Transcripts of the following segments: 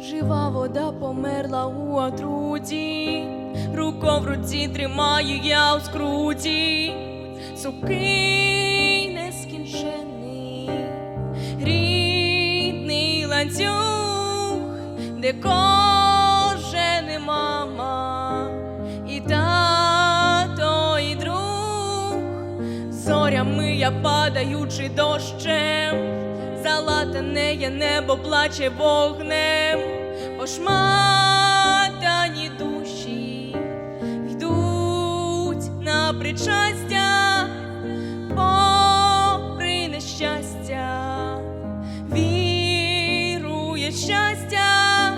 Жива вода померла у отруті, руко в руці тримаю я у скруті, сухий нескінчений, рідний ланцюг, де кожен і мама, і тато, і друг, зорями я падаючи дощем, залатане є небо плаче вогнем, ошматані душі йдуть на причастя, попри нещастя, вірує щастя.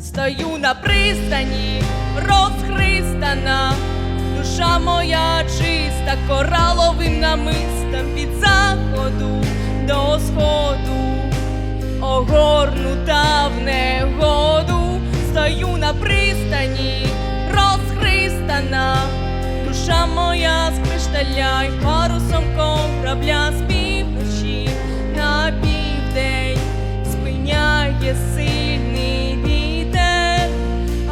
Стою на пристані, розхристана, душа моя чиста, кораловим намистом від заходу до сходу, огорнута в негоду, стою на пристані, розхристана, душа моя з кришталя й парусом корабля з півночі на південь спиняє сильний вітер,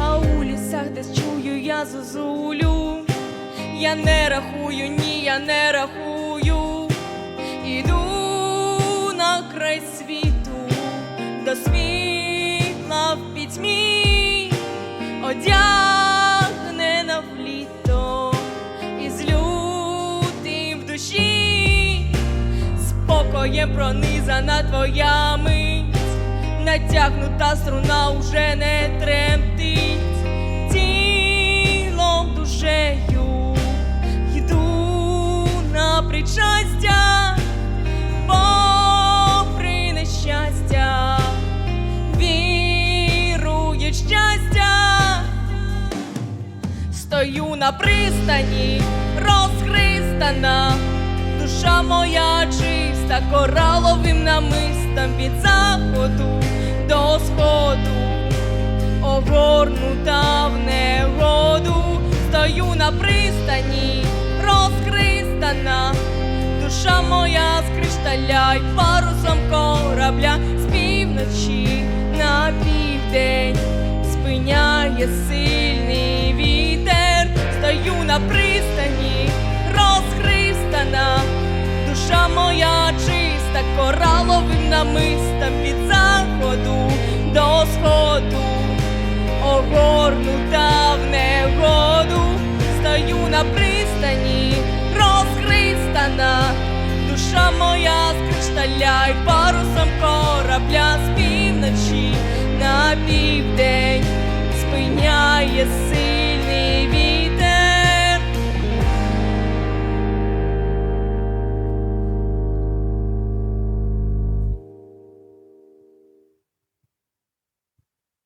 а у лісах десь чую я зозулю. Я не рахую, ні, я не рахую. Спокоєм пронизана твоя мить, натягнута струна уже не тремтить, тілом душею йду на причастя, попри нещастя, вірує щастя. Стою на пристані, розхристана, душа моя чиста, кораловим намистом від заходу до сходу, огорнута в негоду, стою на пристані, розхристана, душа моя з кришталя й парусом корабля з півночі на південь спиняє сильний вітер, стою на пристані, кораловим намистом від заходу до сходу, огорнута в негоду, стою на пристані, розхристана, душа моя з кришталя й парусом корабля з півночі на південь спиняє.